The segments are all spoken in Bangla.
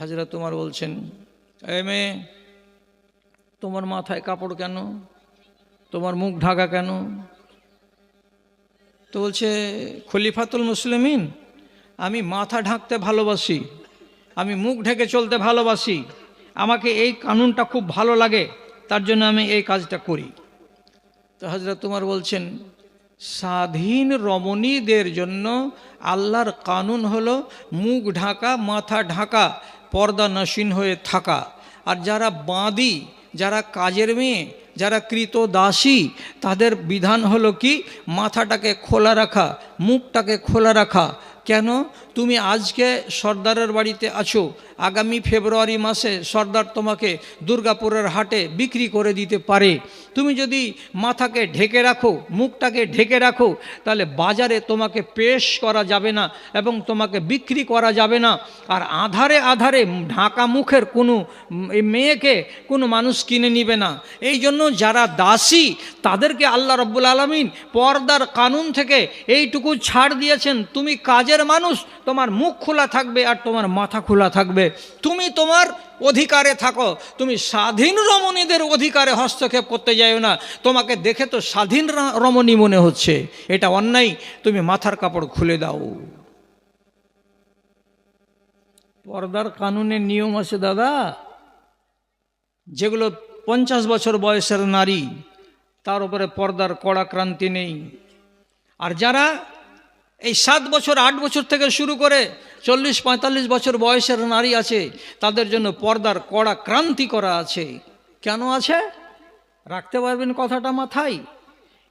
হাজরা তোমার বলছেন, এ মেয়ে, তোমার মাথায় কাপড় কেন? তোমার মুখ ঢাকা কেন? তো বলছে, খলিফাতুল মুসলিমিন, আমি মাথা ঢাকতে ভালোবাসি, আমি মুখ ঢেকে চলতে ভালোবাসি, আমাকে এই কানুনটা খুব ভালো লাগে, তার জন্য আমি এই কাজটা করি। তো হাজরা তোমার বলছেন, স্বাধীন রমণীদের জন্য আল্লাহর কানুন হলো মুখ ঢাকা, মাথা ঢাকা পর্দা নাসীন হয়ে থাকা। আর যারা বাঁদি, যারা কাজের মেয়ে, যারা কৃত দাসী তাদের বিধান হলো কি? মাথাটাকে খোলা রাখা, মুখটাকে খোলা রাখা। কেন তুমি আজকে সর্দারের বাড়িতে আছো? আগামী ফেব্রুয়ারি মাসে সর্দার তোমাকে দুর্গাপুরের হাটে বিক্রি করে দিতে পারে। তুমি যদি মাথাকে ঢেকে রাখো, মুখটাকে ঢেকে রাখো, তাহলে বাজারে তোমাকে পেশ করা যাবে না এবং তোমাকে বিক্রি করা যাবে না। আর আধারে আধারে ঢাকা মুখের কোনো মেয়েকে কোনো মানুষ কিনে নিবে না। এই জন্য যারা দাসী, তাদেরকে আল্লাহ রব্বুল আলমিন পর্দার কানুন থেকে এইটুকু ছাড় দিয়েছেন। তুমি কাজের মানুষ, তোমার মুখ খোলা থাকবে আর তোমার মাথা খোলা থাকবে। তুমি তোমার অধিকারে থাকো। তুমি স্বাধীন রমণীদের অধিকারে হস্তক্ষেপ করতে যাও না। তোমাকে দেখে তো স্বাধীন রমণী মনে হচ্ছে। এটা অন্যায়। তুমি মাথার কাপড় খুলে দাও। পর্দার কানুনের নিয়ম আছে দাদা। যেগুলো পঞ্চাশ বছর বয়সের নারী, তার উপরে পর্দার কড়াক্রান্তি নেই। আর যারা এই সাত বছর, আট বছর থেকে শুরু করে চল্লিশ, পঁয়তাল্লিশ বছর বয়সের নারী আছে, তাদের জন্য পর্দার কড়া ক্রান্তি করা আছে। কেন আছে? রাখতে পারবেন কথাটা মাথায়।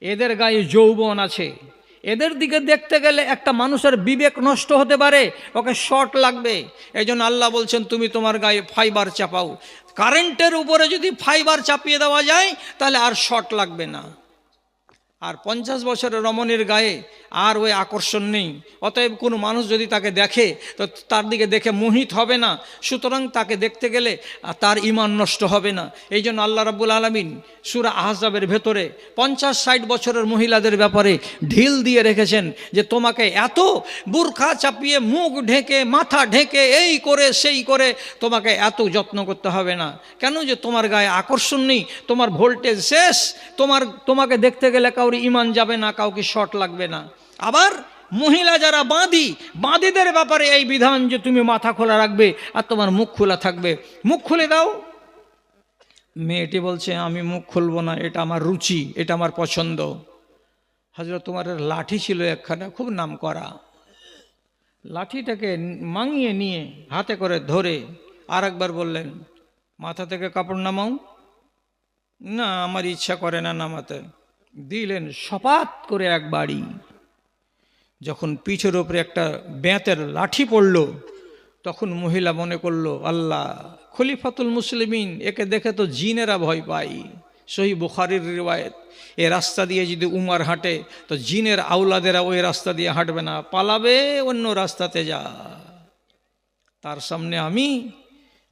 এদের গায়ে যৌবন আছে। এদের দিকে দেখতে গেলে একটা মানুষের বিবেক নষ্ট হতে পারে, ওকে শর্ট লাগবে। এই জন্য আল্লাহ বলছেন, তুমি তোমার গায়ে ফাইবার চাপাও। কারেন্টের উপরে যদি ফাইবার চাপিয়ে দেওয়া যায়, তাহলে আর শর্ট লাগবে না। আর পঞ্চাশ বছরের রমণীর গায়ে আর ওই আকর্ষণ নেই। অতএব কোনো মানুষ যদি তাকে দেখে, তো তার দিকে দেখে মোহিত হবে না। সুতরাং তাকে দেখতে গেলে তার ইমান নষ্ট হবে না। এই জন্য আল্লাহ রাব্বুল আলমিন সুরা আহজাবের ভেতরে পঞ্চাশ ষাট বছরের মহিলাদের ব্যাপারে ঢিল দিয়ে রেখেছেন যে তোমাকে এত বুরখা চাপিয়ে মুখ ঢেকে, মাথা ঢেকে, এই করে, সেই করে তোমাকে এত যত্ন করতে হবে না। কেন যে তোমার গায়ে আকর্ষণ নেই, তোমার ভোল্টেজ শেষ, তোমার, তোমাকে দেখতে গেলে কাউরি ইমান যাবে না, কাউকে শর্ট লাগবে না। আবার মহিলা যারা বাঁধি, বাঁধিদের ব্যাপারে এই বিধান যে তুমি মাথা খোলা রাখবে আর তোমার মুখ খোলা থাকবে। মুখ খুলে দাও। মেয়েটি বলছে, আমি মুখ খুলবো না, এটা আমার রুচি, এটা আমার পছন্দ। হাজরত তোমার লাঠি ছিল একখানা, খুব নাম করা। লাঠিটাকে মাঙিয়ে নিয়ে হাতে করে ধরে আর একবার বললেন, মাথা থেকে কাপড় নামাও। না, আমার ইচ্ছা করে না নামাতে। দিলেন সপাত করে এক বাড়ি। যখন পিঠের ওপরে একটা বেঁতের লাঠি পড়ল, তখন মহিলা মনে করল, আল্লাহ, খলিফাতুল মুসলিমিন, একে দেখে তো জিনেরা ভয় পাই সহি বুখারির রিওয়ায়ত, এ রাস্তা দিয়ে যদি উমার হাঁটে, তো জিনের আউলাদেরা ওই রাস্তা দিয়ে হাঁটবে না, পালাবে অন্য রাস্তাতে যা তার সামনে আমি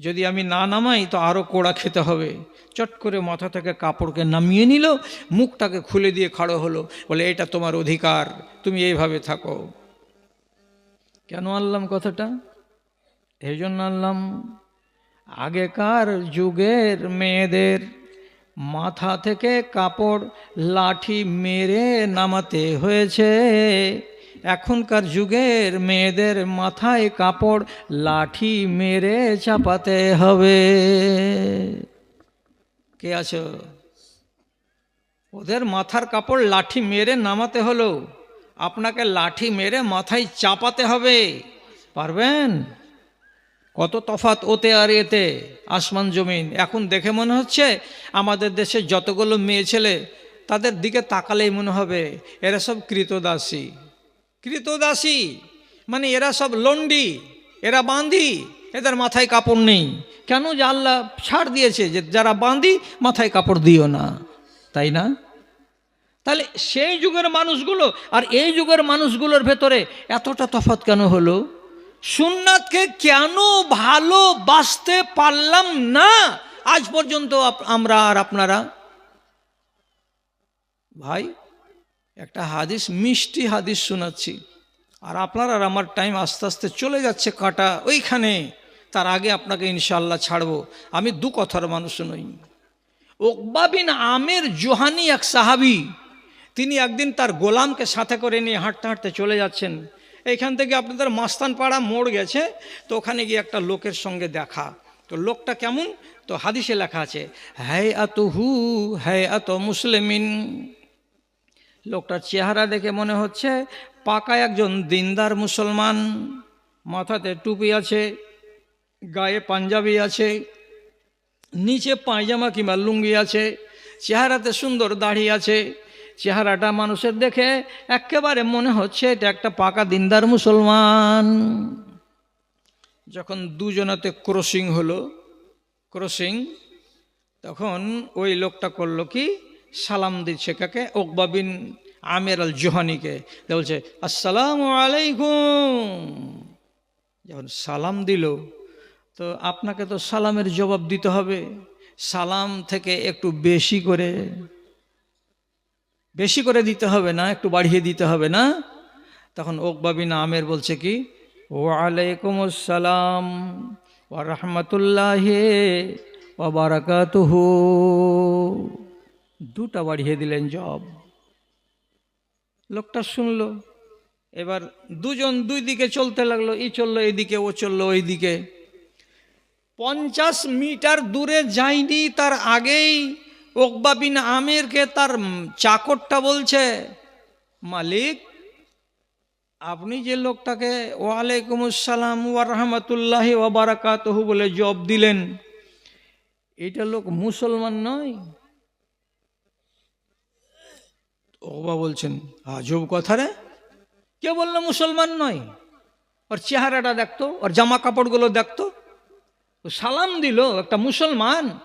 যদি আমি না নামাই, তো আরও কোড়া খেতে হবে। চট করে মাথা থেকে কাপড়কে নামিয়ে নিল, মুখটাকে খুলে দিয়ে খাড়ো হলো, বলে, এটা তোমার অধিকার, তুমি এইভাবে থাকো। কেন আনলাম কথাটা? এই জন্য আনলাম, আগেকার যুগের মেয়েদের মাথা থেকে কাপড়, লাঠি মেরে নামাতে হয়েছে। এখনকার যুগের মেয়েদের মাথায় কাপড় লাঠি মেরে চাপাতে হবে। কে আছো? ওদের মাথার কাপড় লাঠি মেরে নামাতে হলো। আপনাকে লাঠি মেরে মাথায় চাপাতে হবে। পারবেন? কত তফাত ওতে আর এতে, আসমান জমিন। এখন দেখে মনে হচ্ছে আমাদের দেশে যতগুলো মেয়ে ছেলে, তাদের দিকে তাকালেই মনে হবে। এরা সব কৃতদাসী। কৃতদাসী। মানে এরা সব লন্ডি এরা বাঁধি এদের মাথায় কাপড় নেই। কেন যে আল্লাহ ছাড় দিয়েছে যে যারা বাঁধি মাথায় কাপড় দিও না। তাই না? তাহলে সেই যুগের মানুষগুলো আর এই যুগের মানুষগুলোর ভেতরে এতটা তফাৎ কেন হলো? সুন্নাতকে কেন ভালোবাসতে পারলাম না? আজ পর্যন্ত আমরা আর আপনারা? ভাই একটা হাদিস, মিষ্টি হাদিস শোনাচ্ছি। আর আপনার আর আমার টাইম আস্তে আস্তে চলে যাচ্ছে কাটা ওইখানে। তার আগে আপনাকে ইনশাল্লাহ ছাড়বো। আমি দু কথার মানুষ নই। ওকবাবিন আমের জোহানি এক সাহাবি, তিনি একদিন তার গোলামকে সাথে করে নিয়ে হাঁটতে হাঁটতে চলে যাচ্ছেন। এইখান থেকে আপনাদের মাস্তান পাড়া মোড় গেছে, তো ওখানে গিয়ে একটা লোকের সঙ্গে দেখা। তো লোকটা কেমন? তো হাদিসে লেখা আছে হ্যায় আত হু হ্যায় আত মুসলিমিন। লোকটার চেহারা দেখে মনে হচ্ছে পাকা একজন দিনদার মুসলমান। মাথাতে টুপি আছে, গায়ে পাঞ্জাবি আছে, নিচে পায়জামা কিংবা লুঙ্গি আছে, চেহারাতে সুন্দর দাড়ি আছে। চেহারাটা মানুষের দেখে একেবারে মনে হচ্ছে এটা একটা পাকা দিনদার মুসলমান। যখন দুজনাতে ক্রসিং হলো, ক্রসিং, তখন ওই লোকটা করল কি? সালাম দিচ্ছে কাকে? ওকবা বিন আমের আল জোহানিকে বলছে, আসসালাম আলাইকুম। যখন সালাম দিল, তো আপনাকে তো সালামের জবাব দিতে হবে। সালাম থেকে একটু বেশি করে বেশি করে দিতে হবে না, একটু বাড়িয়ে দিতে হবে না। তখন ওকবা বিন আমের বলছে কি ওয়ালাইকুম আসসালাম ও রহমতুল্লাহ ও বারাকাতুহু। দুটা বাড়িয়ে দিলেন জব। লোকটা শুনলো, এবার দুজন দুই দিকে চলতে লাগল, ই চলল এইদিকে ও চলল ওই দিকে পঞ্চাশ মিটার দূরে যায়নি, তার আগেই ওকবা বিন তার চাকরটা বলছে, মালিক, আপনি যে লোকটাকে ওয়ালাইকুম আসসালাম ওয়া রহমতুল্লাহি ওয়া বারাকাতুহু বলে জব দিলেন, এটা লোক মুসলমান নয়। ওবা বলছেন, আজব কথা রে। কে বলল, মুসলমান নয়। ওর চেহারাটা দেখতো, ওর জামা কাপড়গুলো দেখতো। ও সালাম দিল, একটা মুসলমান?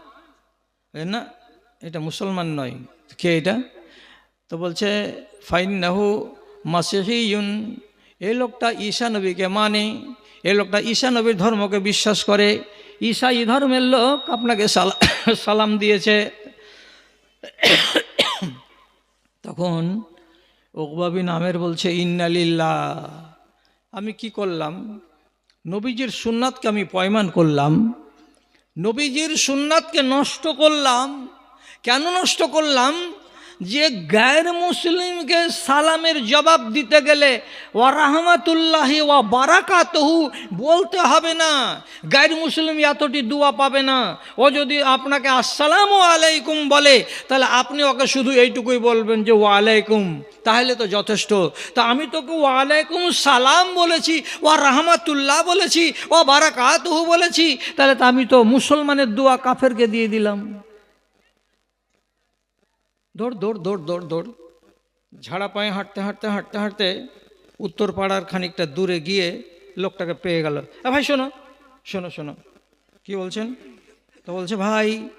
না, এটা মুসলমান নয়। কে এটা? তো বলছে ফাইন নাহু মাসিহিউন এই লোকটা ঈশা নবীকে মানে এই লোকটা ঈশা নবীর ধর্মকে বিশ্বাস করে। ঈশা ই ধর্মের লোক আপনাকে সালা- সালাম দিয়েছে। তখন ওকবাবি নামের বলছে ইন্নালিল্লা আমি কি করলাম? নবীজির সুন্নাতকে আমি পয়মান করলাম। নবীজির সুন্নাতকে নষ্ট করলাম। কেন নষ্ট করলাম? যে গায়ের মুসলিমকে সালামের জবাব দিতে গেলে ওয়া রাহমাতুল্লাহি ওয়া বারাকাতহু বলতে হবে না। গায়ের মুসলিম এতটি দোয়া পাবে না। ও যদি আপনাকে আসসালামু আলাইকুম বলে, তাহলে আপনি ওকে শুধু এইটুকুই বলবেন যে ওয়ালাইকুম তাহলে তো যথেষ্ট। তা আমি তোকে ওয়ালাইকুম সালাম বলেছি ও রাহমাতুল্লাহ বলেছি ও বারাকাতহু বলেছি, তাহলে তো আমি তো মুসলমানের দোয়া কাফেরকে দিয়ে দিলাম। দৌড় দৌড় দৌড় দৌড় দৌড়। ঝাড়া পায়ে হাঁটতে হাঁটতে হাঁটতে হাঁটতে উত্তর পাড়ার খানিকটা দূরে গিয়ে লোকটাকে পেয়ে গেল। এ ভাই, শোনো শোনো শোনো। কি বলছেন? তো বলছে, ভাই,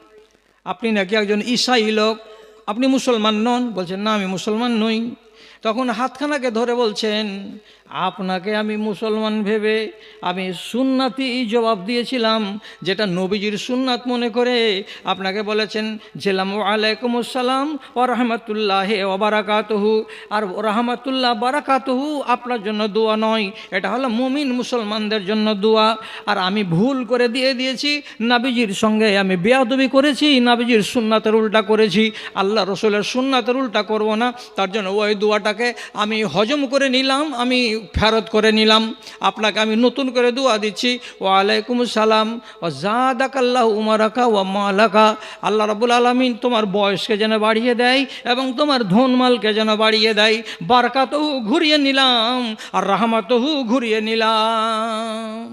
আপনি নাকি একজন ঈশাই লোক। আপনি মুসলমান নন। বলছেন না, আমি মুসলমান নই। তখন হাতখানাকে ধরে বলছেন আপনাকে আমি মুসলমান ভেবে আমি সুন্নাতি জবাব দিয়েছিলাম, যেটা নবীজির সুন্নাত মনে করে। আপনাকে বলেছেন, জেলাম আলাইকুম আসসালাম ও রহমতুল্লাহ ও বারাকাতহু। আর রহমতুল্লাহ, বারাকাতহু আপনার জন্য দোয়া নয়, এটা হলো মুমিন মুসলমানদের জন্য দোয়া। আর আমি ভুল করে দিয়ে দিয়েছি, নাবিজির সঙ্গে আমি বেয়াদবি করেছি, নাবিজির সুন্নাতের উল্টা করেছি। আল্লাহ রসুলের সুন্নাতের উল্টা করব না, তার জন্য ওই দোয়াটাকে আমি হজম করে নিলাম, আমি ফেরত করে নিলাম। আপনাকে আমি নতুন করে দোয়া দিচ্ছি। ও আলাইকুম সালাম। ও জাদাক আল্লাহ উমারাকা ও মালাকা। আল্লাহ রাবুল আলমিন তোমার বয়সকে যেন বাড়িয়ে দেয় এবং তোমার ধনমালকে যেন বাড়িয়ে দেয়। বারকাতহু ঘুরিয়ে নিলাম আর রাহমাতহু ঘুরিয়ে নিলাম।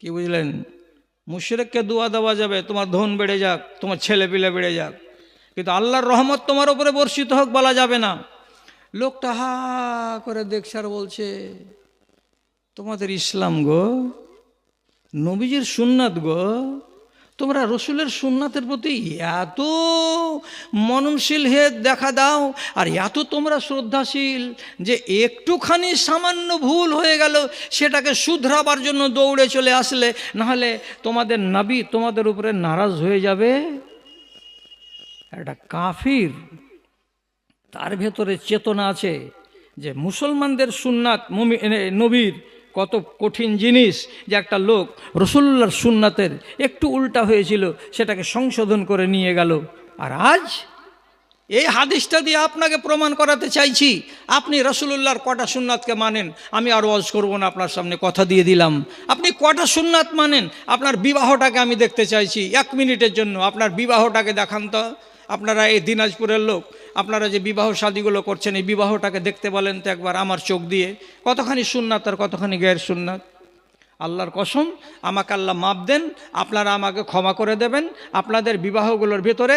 কি বুঝলেন? মুশরেককে দোয়া দেওয়া যাবে, তোমার ধন বেড়ে যাক, তোমার ছেলে পিলে বেড়ে যাক। কিন্তু আল্লাহর রহমত তোমার উপরে বর্ষিত হোক বলা যাবে না। লোকটা হা করে দেখছে আর বলছে, তোমাদের ইসলাম গো, নবীজির সুন্নাত গো, তোমরা রসুলের সুন্নাতের প্রতি এত মননশীল হে দেখা দাও আর এত তোমরা শ্রদ্ধাশীল যে একটুখানি সামান্য ভুল হয়ে গেল, সেটাকে শুধরাবার জন্য দৌড়ে চলে আসলে, নাহলে তোমাদের নাবি তোমাদের উপরে নারাজ হয়ে যাবে। একটা কাফির তার ভেতরে চেতনা আছে যে মুসলমানদের সুন্নাত নবীর কত কঠিন জিনিস যে একটা লোক রসুল্লার সুন্নাতের একটু উল্টা হয়েছিল, সেটাকে সংশোধন করে নিয়ে গেল। আর আজ এই হাদিসটা দিয়ে আপনাকে প্রমাণ করাতে চাইছি, আপনি রসুল্লাহর কটা সুন্নাতকে মানেন, আমি আর ওয়াজ করব না, আপনার সামনে কথা দিয়ে দিলাম। আপনি কটা সুন্নাত মানেন, আপনার বিবাহটাকে আমি দেখতে চাইছি, এক মিনিটের জন্য, আপনার বিবাহটাকে দেখান তো। আপনারা এই দিনাজপুরের লোক, আপনারা যে বিবাহ শাদীগুলো করছেন, এই বিবাহটাকে দেখতে বলেন তো একবার আমার চোখ দিয়ে। কতখানি সুননাথ আর কতখানি গ্যার সুন্নাত আল্লাহর কসম, আমাকে আল্লাহ মাপ দেন, আপনারা আমাকে ক্ষমা করে দেবেন। আপনাদের বিবাহগুলোর ভেতরে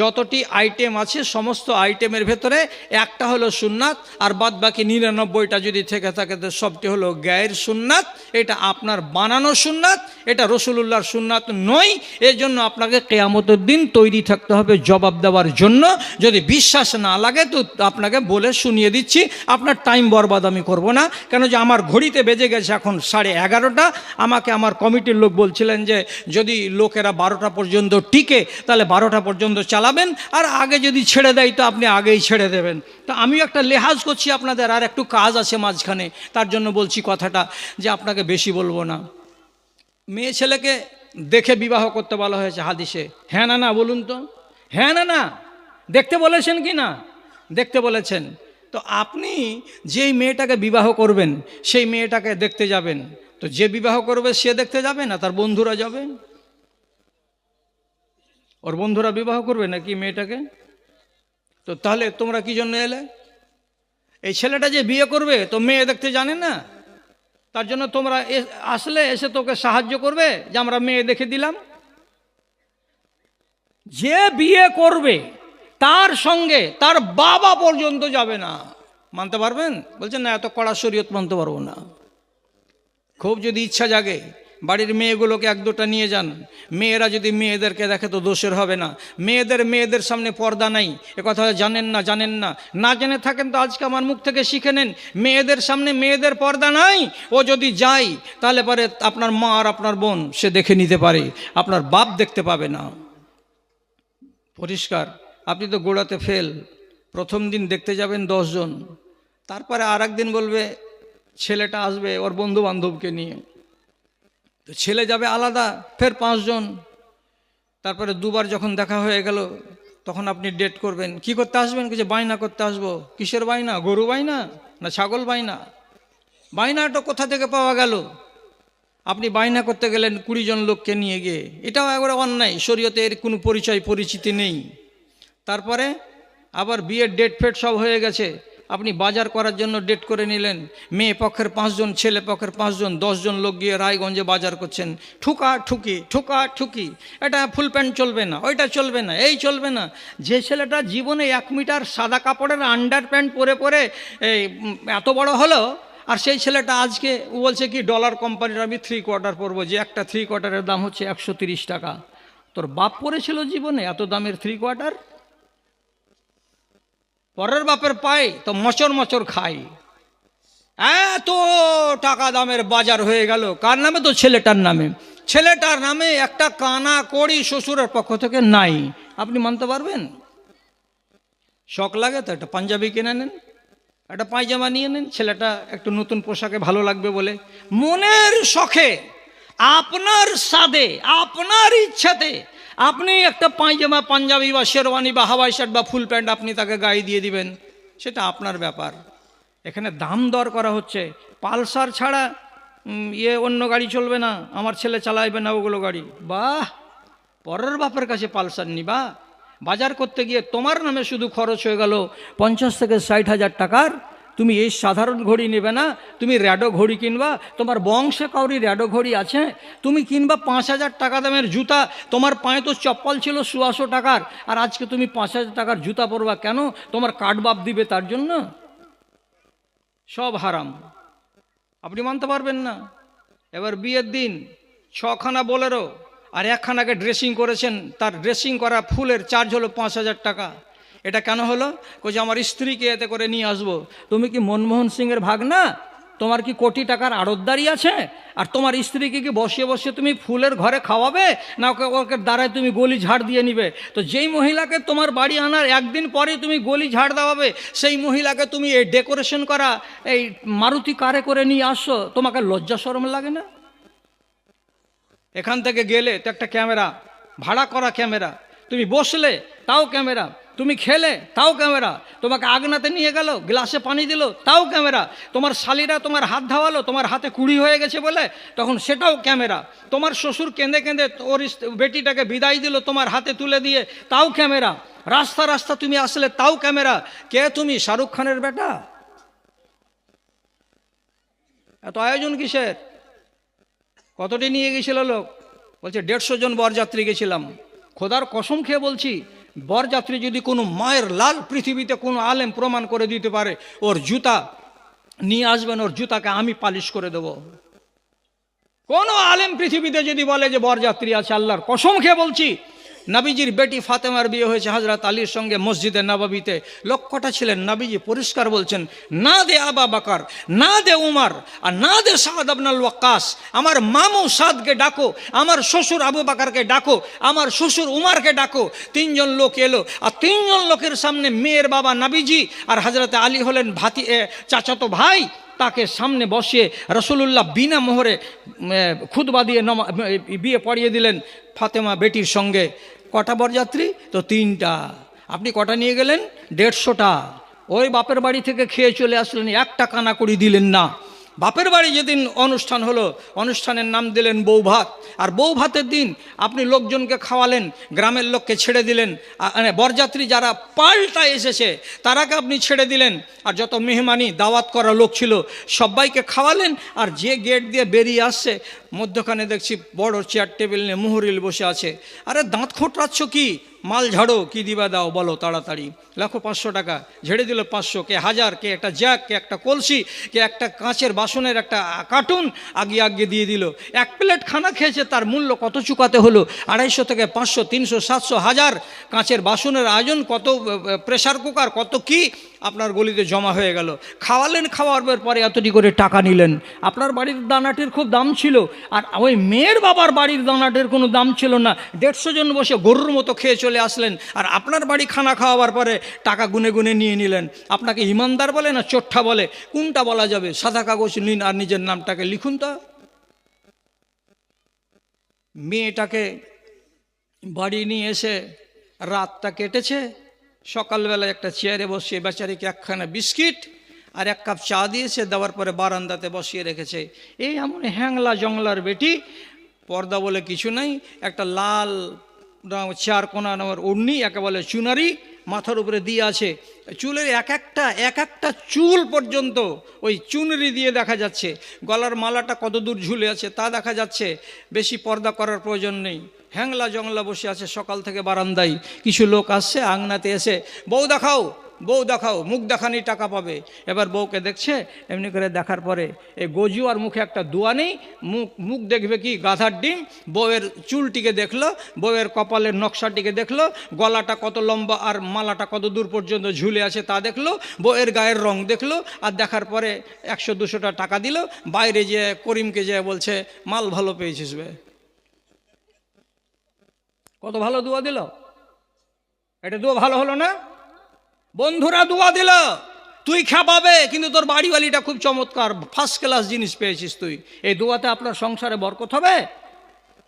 যতটি আইটেম আছে, সমস্ত আইটেমের ভেতরে একটা হলো সুন্নাত, আর বাদ বাকি নিরানব্বইটা যদি থেকে থাকে, তো সবটি হলো গায়ের সুন্নাত। এটা আপনার বানানো সুন্নাত, এটা রসুলুল্লাহর সুন্নাত নয়। এর জন্য আপনাকে কেয়ামতের দিন তৈরি থাকতে হবে জবাব দেওয়ার জন্য। যদি বিশ্বাস না লাগে, তো আপনাকে বলে শুনিয়ে দিচ্ছি, আপনার টাইম বরবাদ আমি করব না। কেন যে আমার ঘড়িতে বেজে গেছে এখন সাড়ে এগারোটা আমাকে আমার কমিটির লোক বলছিলেন যে, যদি লোকেরা বারোটা পর্যন্ত টিকে, তাহলে বারোটা পর্যন্ত চালাবেন, আর আগে যদি ছেড়ে দেয়, তো আপনি আগেই ছেড়ে দেবেন। তো আমিও একটা লেহাজ করছি আপনাদের, আর একটু কাজ আছে মাঝখানে। তার জন্য বলছি কথাটা যে আপনাকে বেশি বলব না। মেয়ে ছেলেকে দেখে বিবাহ করতে বলা হয়েছে হাদিসে। হ্যাঁ না না, বলুন তো। হ্যাঁ না না, দেখতে বলেছেন কি না? দেখতে বলেছেন। তো আপনি যেই মেয়েটাকে বিবাহ করবেন, সেই মেয়েটাকে দেখতে যাবেন। তো যে বিবাহ করবে সে দেখতে যাবে না? তার বন্ধুরা যাবে? ওর বন্ধুরা বিবাহ করবে নাকি মেয়েটাকে? তো তাহলে তোমরা কি জন্য এলে? এই ছেলেটা যে বিয়ে করবে, তো মেয়ে দেখতে জানে না। তার জন্য তোমরা আসলে এসে তোকে সাহায্য করবে যে আমরা মেয়ে দেখে দিলাম। যে বিয়ে করবে, তার সঙ্গে তার বাবা পর্যন্ত যাবে না। মানতে পারবেন? বলছেন না, এত কড়া শরীয়ত মানতে পারব না। খুব যদি ইচ্ছা জাগে, বাড়ির মেয়েগুলোকে এক দুটা নিয়ে যান। মেয়েরা যদি মেয়েদেরকে দেখে তো দোষের হবে না। মেয়েদের মেয়েদের সামনে পর্দা নাই। এ কথা জানেন না জানেন না। না জেনে থাকেন তো আজকে আমার মুখ থেকে শিখে নেন, মেয়েদের সামনে মেয়েদের পর্দা নাই। ও যদি যায়, তাহলে পরে আপনার মা আর আপনার বোন সে দেখে নিতে পারে। আপনার বাপ দেখতে পাবে না। পরিষ্কার। আপনি তো গোড়াতে ফেল। প্রথম দিন দেখতে যাবেন দশজন। তারপরে আর বলবে ছেলেটা আসবে ওর বন্ধু বান্ধবকে নিয়ে। তো ছেলে যাবে আলাদা, ফের পাঁচজন। তারপরে দুবার যখন দেখা হয়ে গেল, তখন আপনি ডেট করবেন, কি করতে আসবেন? কিছু বায়না করতে আসব। কিসের বায়না? গরু বায়না না ছাগল বায়না? বায়নাটা কোথা থেকে পাওয়া গেল? আপনি বায়না করতে গেলেন কুড়ি জন লোককে নিয়ে গিয়ে। এটাও একবারে অন্যায় শরীয়তে এর কোনো পরিচয়, পরিচিতি নেই। তারপরে আবার বিয়ের ডেট ফেট সব হয়ে গেছে। আপনি বাজার করার জন্য ডেট করে নিলেন। মেয়ে পক্ষের পাঁচজন, ছেলে পক্ষের পাঁচজন, দশজন লোক গিয়ে রায়গঞ্জে বাজার করছেন। ঠুকা ঠুকি ঠুকা ঠুকি। এটা ফুল প্যান্ট চলবে না, ওইটা চলবে না, এই চলবে না। যে ছেলেটা জীবনে এক মিটার সাদা কাপড়ের আন্ডার প্যান্ট পরে পরে এত বড় হলো, আর সেই ছেলেটা আজকে ও বলছে কি ডলার কোম্পানির আমি থ্রি কোয়ার্টার পরবো, যে একটা থ্রি কোয়ার্টারের দাম হচ্ছে একশো টাকা। তোর বাপ পরেছিল জীবনে এত দামের থ্রি কোয়ার্টার পরের বাপের পায় তো মচর মচর খাই এত টাকা দামের বাজার হয়ে গেল। কার নামে? তো ছেলেটার নামে। ছেলেটার নামে একটা কানা কড়ি শ্বশুরের পক্ষ থেকে নাই। আপনি মানতে পারবেন? শখ লাগে তো, একটা পাঞ্জাবি কিনে নেন, একটা পায়জামা নিয়ে নেন। ছেলেটা একটু নতুন পোশাকে ভালো লাগবে বলে। মনের শখে, আপনার সাদে, আপনার ইচ্ছাতে আপনি একটা পায়জামা, পাঞ্জাবি বা শেরওয়ানি বা হাওয়াই শার্ট বা ফুল প্যান্ট আপনি তাকে গায়ে দিয়ে দিবেন, সেটা আপনার ব্যাপার। এখানে দাম দর করা হচ্ছে। পালসার ছাড়া ইয়ে অন্য গাড়ি চলবে না, আমার ছেলে চালাইবে না ওগুলো গাড়ি। বাহ! পরের বাপের কাছে পালসার নিবা। বাজার করতে গিয়ে তোমার নামে শুধু খরচ হয়ে গেল পঞ্চাশ থেকে ষাট হাজার টাকার তুমি এই সাধারণ ঘড়ি নেবে না, তুমি র্যাডো ঘড়ি কিনবা, তোমার বংশে কাউরি র্যাডো ঘড়ি আছে, তুমি কিনবা পাঁচ হাজার টাকা দামের জুতা, তোমার পায়ে তো চপ্পল ছিল সুয়াশো টাকার, আর আজকে তুমি পাঁচ হাজার টাকার জুতা পরবা কেন? তোমার কাঠবাপ দিবে তার জন্য? সব হারাম। আপনি মানতে পারবেন না। এবার বিয়ের দিন, ছখানা বোলেরো, আর একখানাকে ড্রেসিং করেছেন, তার ড্রেসিং করা ফুলের চার্জ হলো পাঁচ হাজার টাকা। এটা কেন হলো? যে আমার স্ত্রীকে এতে করে নিয়ে আসব। তুমি কি মনমোহন সিংয়ের ভাগ না তোমার কি কোটি টাকার আড়তদারি আছে? আর তোমার স্ত্রীকে কি বসিয়ে বসিয়ে তুমি ফুলের ঘরে খাওয়াবে? না ওকে ওকে দ্বারায় তুমি গলি ঝাড় দিয়ে নিবে? তো যেই মহিলাকে তোমার বাড়ি আনার একদিন পরে তুমি গলি ঝাড় দেওয়াবে, সেই মহিলাকে তুমি এই ডেকোরেশন করা, এই মারুতি কারে করে নিয়ে আসছো, তোমাকে লজ্জা শরম লাগে না? এখান থেকে গেলে তো একটা ক্যামেরা, ভাড়া করা ক্যামেরা। তুমি বসলে, তাও ক্যামেরা। তুমি খেলে, তাও ক্যামেরা। তোমাকে আগনাতে নিয়ে গেল, গ্লাসে পানি দিল, তাও ক্যামেরা। তোমার শালিরা তোমার হাত ধাওয়ালো, তোমার হাতে কুড়ি হয়ে গেছে বলে, তখন সেটাও ক্যামেরা। তোমার শ্বশুর কেঁদে কেঁদে ওর বেটিটাকে বিদায় দিল তোমার হাতে তুলে দিয়ে, তাও ক্যামেরা। রাস্তা রাস্তা তুমি আসলে তাও ক্যামেরা। কে তুমি? শাহরুখ খানের বেটা? এত আয়োজন কিসের? কতটি নিয়ে গেছিল লোক? বলছে, দেড়শো জন বরযাত্রী গেছিলাম। খোদার কসম খেয়ে বলছি বরযাত্রী যদি কোনো মায়ের লাল পৃথিবীতে কোনো আলেম প্রমাণ করে দিতে পারে, ওর জুতা নিয়ে আসবেন, ওর জুতাকে আমি পালিশ করে দেব। কোনো আলেম পৃথিবীতে যদি বলে যে বরযাত্রী আছে, আল্লাহর কসম খেয়ে বলছি নাবিজির বেটি ফাতেমার বিয়ে হয়েছে হাজরত আলীর সঙ্গে মসজিদে নবাবিতে। লক্ষ্যটা ছিলেন, নাবিজি পরিষ্কার বলছেন, না দে আবা বাকার, না দে উমার, আর না দে সাদ আবনাল ওয়াক্কাস। আমার মামু সাদকে ডাকো, আমার শ্বশুর আবু বাকারকে ডাকো, আমার শ্বশুর উমারকে ডাকো। তিনজন লোক এলো, আর তিনজন লোকের সামনে মেয়ের বাবা নাবিজি আর হাজরতে আলী হলেন ভাতি চাচাতো ভাই। তাকে সামনে বসিয়ে রসুলুল্লাহ বিনা মোহরে খুদবা দিয়ে বিয়ে পড়িয়ে দিলেন ফাতেমা বেটির সঙ্গে। কটা বরযাত্রী? তো তিনটা। আপনি কটা নিয়ে গেলেন? দেড়শোটা। ওই বাপের বাড়ি থেকে খেয়ে চলে আসলেন। একটা কানা করি দিলেন না। বাপের বাড়ি যেদিন অনুষ্ঠান হলো, অনুষ্ঠানের নাম দিলেন বউ ভাত আর বউ ভাতের দিন আপনি লোকজনকে খাওয়ালেন, গ্রামের লোককে ছেড়ে দিলেন মানে বরযাত্রী যারা পাল্টা এসেছে, তারাকে আপনি ছেড়ে দিলেন। আর যত মেহমানি, দাওয়াত করা লোক ছিল, সবাইকে খাওয়ালেন। আর যে গেট দিয়ে বেরিয়ে আসছে, মধ্যখানে দেখছি বড় চেয়ার টেবিল নিয়ে মুহুরিল বসে আছে। আরে দাঁত খোঁটরাচ্ছ কি? মাল ঝাড়ো, কি দিবা দাও বলো তাড়াতাড়ি। লাখো পাঁচশো টাকা, ঝেড়ে দিল পাঁচশো, কে হাজার, কে একটা জ্যাক, কে একটা কলসি, কে একটা কাঁচের বাসনের একটা কার্টুন, আগে আগে দিয়ে দিল। এক প্লেট খানা খেয়েছে, তার মূল্য কত চুকাতে হলো? আড়াইশো থেকে পাঁচশো, তিনশো, সাতশো, হাজার, কাঁচের বাসনের আয়োজন, কত প্রেশার কুকার, কত কি? আপনার গলিতে জমা হয়ে গেল। খাওয়ালেন খাওয়ার পরে এতটি করে টাকা নিলেন। আপনার বাড়ির দানাটির খুব দাম ছিল, আর ওই মেয়ের বাবার বাড়ির দানাটির কোনো দাম ছিল না। দেড়শো জন বসে গরুর মতো খেয়ে চলে আসলেন, আর আপনার বাড়ি খানা খাওয়াবার পরে টাকা গুনে গুনে নিয়ে নিলেন। আপনাকে ইমানদার বলে না চোট্টা বলে? কোনটা বলা যাবে? সাদা কাগজ নিন আর নিজের নামটাকে লিখুন তো। মেয়েটাকে বাড়ি নিয়ে এসে রাতটা কেটেছে। সকালবেলা একটা চেয়ারে বসিয়ে বেচারিকে একখানা বিস্কিট আর এক কাপ চা দিয়েছে দেওয়ার পরে বারান্দাতে বসিয়ে রেখেছে। এই এমন হ্যাংলা জংলার বেটি, পর্দা বলে কিছু নাই, একটা লাল চার কোনা নামের উড়নি একে বলে চুনারি, মাথার উপরে দিয়ে আছে। চুলের এক একটা এক একটা চুল পর্যন্ত ওই চুনরি দিয়ে দেখা যাচ্ছে। গলার মালাটা কত দূর ঝুলে আছে তা দেখা যাচ্ছে। বেশি পর্দা করার প্রয়োজন নেই। হ্যাংলা জংলা বসে আছে, সকাল থেকে বারান্দায়। কিছু লোক আসছে আংনাতে এসে, বউ দেখাও বউ দেখাও, মুখ দেখানি টাকা পাবে। এবার বউকে দেখছে, এমনি করে দেখার পরে এই গজু আর মুখে একটা দোয়া নেই, মুখ মুখ দেখবে কি, গাধার ডিম, বউয়ের চুলটিকে দেখল, বউয়ের কপালের নকশাটিকে দেখল, গলাটা কত লম্বা আর মালাটা কত দূর পর্যন্ত ঝুলে আছে তা দেখল, বউয়ের গায়ের রং দেখল, আর দেখার পরে একশো, দুশোটা টাকা দিল, বাইরে যেয়ে করিমকে যেয়ে বলছে, মাল ভালো পেয়েছিস বে। কত ভালো দোয়া দিল? এটা দোয়া ভালো হলো না? বন্ধুরা দোয়া দিল। তুই খাপাবে, কিন্তু তোর বাড়িওয়ালিটা খুব চমৎকার ফার্স্ট ক্লাস জিনিস পেয়েছিস তুই। এই দোয়াতে আপনার সংসারে বরকত হবে?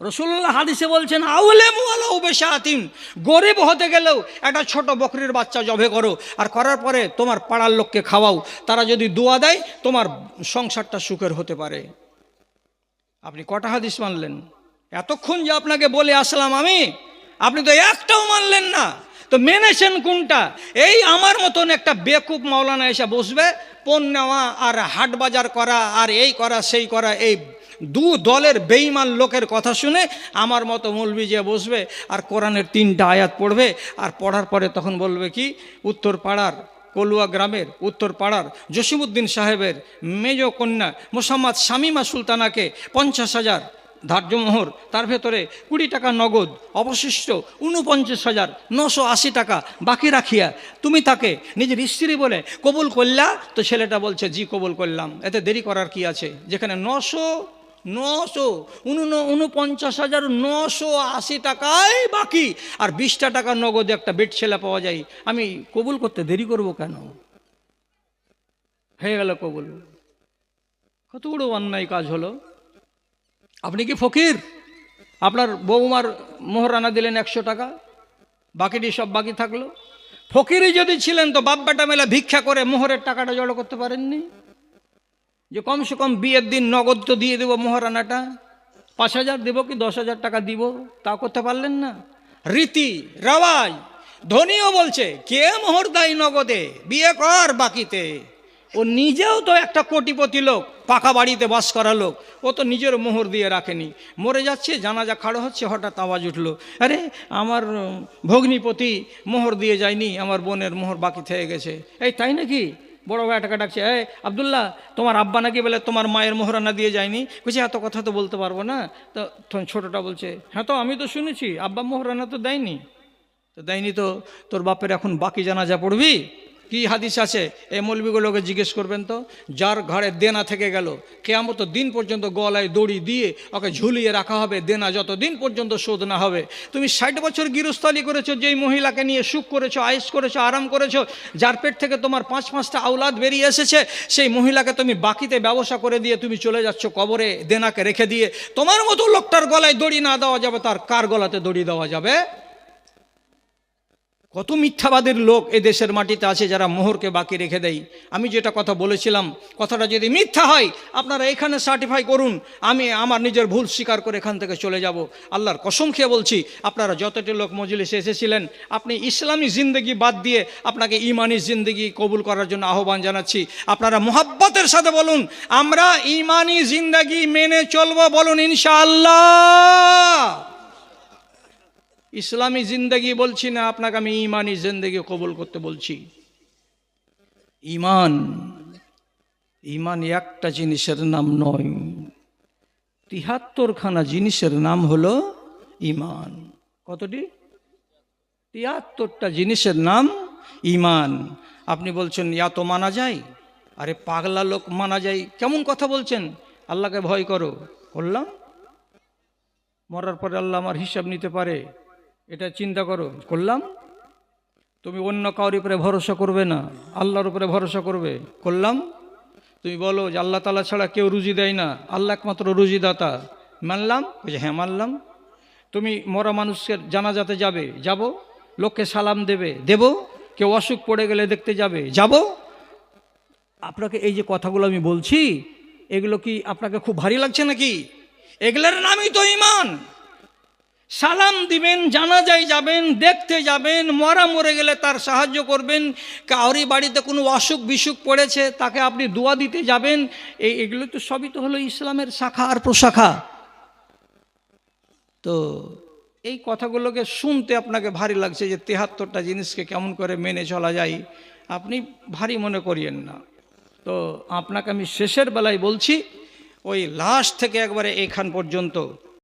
রসুল্লাহ হাদিসে বলছেন আউলে মুআলাউ বেশাতিন, গরিব হতে গেলেও একটা ছোট বকরির বাচ্চা জবে করো, আর করার পরে তোমার পাড়ার লোককে খাওয়াও। তারা যদি দোয়া দেয়, তোমার সংসারটা সুখের হতে পারে। আপনি কটা হাদিস মানলেন? এতক্ষণ যে আপনাকে বলে আসলাম আমি, আপনি তো একটাও মানলেন না। তো মেনেছেন কোনটা? এই আমার মতন একটা বেকুব মাওলানা এসে বসবে পণ নেওয়া আর হাট বাজার করা আর এই করা, সেই করা, এই দু দলের বেইমান লোকের কথা শুনে আমার মতো মৌলবি যে বসবে আর কোরআনের তিনটা আয়াত পড়বে আর পড়ার পরে তখন বলবে কি উত্তর পাড়ার কলুয়া গ্রামের উত্তর পাড়ার জসিমুদ্দিন সাহেবের মেজ কন্যা মোসাম্মদ শামিমা সুলতানাকে পঞ্চাশ হাজার ধার্য মোহর তার ভেতরে কুড়ি টাকা নগদ, অবশিষ্ট উনপঞ্চাশ হাজার নশো আশি টাকা বাকি রাখিয়া তুমি তাকে নিজের স্ত্রী বলে কবুল করলা? তো ছেলেটা বলছে, জি, কবুল করলাম। এতে দেরি করার কি আছে? যেখানে নশো নশো, উন উনপঞ্চাশ হাজার নশো আশি টাকায় বাকি, আর বিশটা টাকা নগদে একটা বেড ছেলে পাওয়া যায়। আমি কবুল করতে দেরি করব কেন? হয়ে গেল কবুল। কত বড় অন্যায় কাজ হলো? আপনি কি ফকির? আপনার বৌমার মোহরানা দিলেন একশো টাকা, বাকিটি সব বাকি থাকল। ফকিরই যদি ছিলেন তো বাপ বেটা মেলা ভিক্ষা করে মোহরের টাকাটা জড়ো করতে পারেননি? যে কমসে কম বিয়ের দিন নগদ তো দিয়ে দেবো মোহরানাটা, পাঁচ হাজার দেবো কি দশ হাজার টাকা দিব? তা করতে পারলেন না। রীতি, রাওয়াজ, ধনীও বলছে, কে মোহর দেয় নগদে? বিয়ে কর বাকিতে। ও নিজেও তো একটা কোটিপতি লোক। পাকা বাড়িতে বাস করা লোক। ও তো নিজের মোহর দিয়ে রাখেনি। মরে যাচ্ছে, জানাজা খাড়ো হচ্ছে, হঠাৎ আওয়াজ উঠল। আরে, আমার ভগ্নিপতি মোহর দিয়ে যায়নি, আমার বোনের মোহর বাকি থেকে গেছে। এই, তাই নাকি? বড় ভাইটাকে ডাকছে, এই, আবদুল্লাহ, তোমার আব্বা নাকি বলে তোমার মায়ের মোহরানা দিয়ে যায়নি? বলছে এত কথা তো বলতে পারব না। তো ছোটটা বলছে হ্যাঁ তো, আমি তো শুনেছি, আব্বা মোহরানা তো দেয়নি। তো দেয়নি তো, তোর বাপের এখন বাকি জানাজা পড়বি? কি হাদিস আছে? এই মৌলবিগুলোকে জিজ্ঞেস করবেন তো, যার ঘরে দেনা থেকে গেল, কেয়ামত দিন পর্যন্ত গলায় দড়ি দিয়ে ওকে ঝুলিয়ে রাখা হবে, দেনা যত দিন পর্যন্ত শোধ না হবে। তুমি ষাট বছর গৃহস্থলী করেছ, যেই মহিলাকে নিয়ে সুখ করেছ, আয়েস করেছ, আরাম করেছ, যার পেট থেকে তোমার পাঁচ পাঁচটা আওলাদ বেরিয়ে এসেছে, সেই মহিলাকে তুমি বাকিতে ব্যবসা করে দিয়ে তুমি চলে যাচ্ছ কবরে, দেনাকে রেখে দিয়ে। তোমার মতো লোকটার গলায় দড়ি না দেওয়া যাবে, তার কার গলাতে দড়ি দেওয়া যাবে? কত মিথ্যাবাদের লোক এ দেশের মাটিতে আছে যারা মোহরকে বাকি রেখে দেয়? আমি যেটা কথা বলেছিলাম, কথাটা যদি মিথ্যা হয়, আপনারা এখানে সার্টিফাই করুন, আমি আমার নিজের ভুল স্বীকার করে এখান থেকে চলে যাব। আল্লাহর কসম খেয়ে বলছি, আপনারা যতটি লোক মজলিসে এসেছিলেন, আপনি ইসলামী জিন্দগি বাদ দিয়ে আপনাকে ইমানি জিন্দগি কবুল করার জন্য আহ্বান জানাচ্ছি। আপনারা মোহাব্বতের সাথে বলুন, আমরা ইমানি জিন্দগি মেনে চলবো বলুন ইনশাআল্লাহ। ইসলামী জিন্দগি বলছি না, আপনাকে আমি ইমানি জিন্দগি কবুল করতে বলছি। ইমান ইমান একটা জিনিসের নাম নয়। তিহাত্তরখানা জিনিসের নাম হলো ইমান। কতটি? তিয়াত্তরটা জিনিসের নাম ইমান। আপনি বলছেন, ইয়া তো মানা যায়? আরে, পাগলা লোক মানা যায়। কেমন কথা বলছেন? আল্লাহকে ভয় করো। করলাম মরার পরে আল্লাহ আমার হিসাব নিতে পারে। এটা চিন্তা করো, করলাম। তুমি অন্য কাউর উপরে ভরসা করবে না, আল্লাহর উপরে ভরসা করবে, করলাম। তুমি বলো যে আল্লাহ তালা ছাড়া কেউ রুজি দেয় না, আল্লাহ একমাত্র রুজিদাতা। মানলাম? ওই যে হ্যাঁ মানলাম। তুমি মরা মানুষের জানাজাতে যাবে, যাব। লোককে সালাম দেবে, দেব। কেউ অসুখ পড়ে গেলে দেখতে যাবে, যাব। আপনাকে এই যে কথাগুলো আমি বলছি, এগুলো কি আপনাকে খুব ভারী লাগছে নাকি? এগুলোর নামই তো ইমান সালাম দিবেন, জানাজায় যাবেন, দেখতে যাবেন, মরা মরে গেলে তার সাহায্য করবেন। কাউরি বাড়িতে কোনো অসুখ বিসুখ পড়েছে, তাকে আপনি দোয়া দিতে যাবেন। এই এগুলো তো সবই তো হলো ইসলামের শাখা আর প্রশাখা। তো এই কথাগুলোকে শুনতে আপনাকে ভারী লাগছে যে তেহাত্তরটা জিনিসকে কেমন করে মেনে চলা যায়। আপনি ভারী মনে করিয়েন না। তো আপনাকে আমি শেষের বেলায় বলছি, ওই লাস্ট থেকে একবারে এখান পর্যন্ত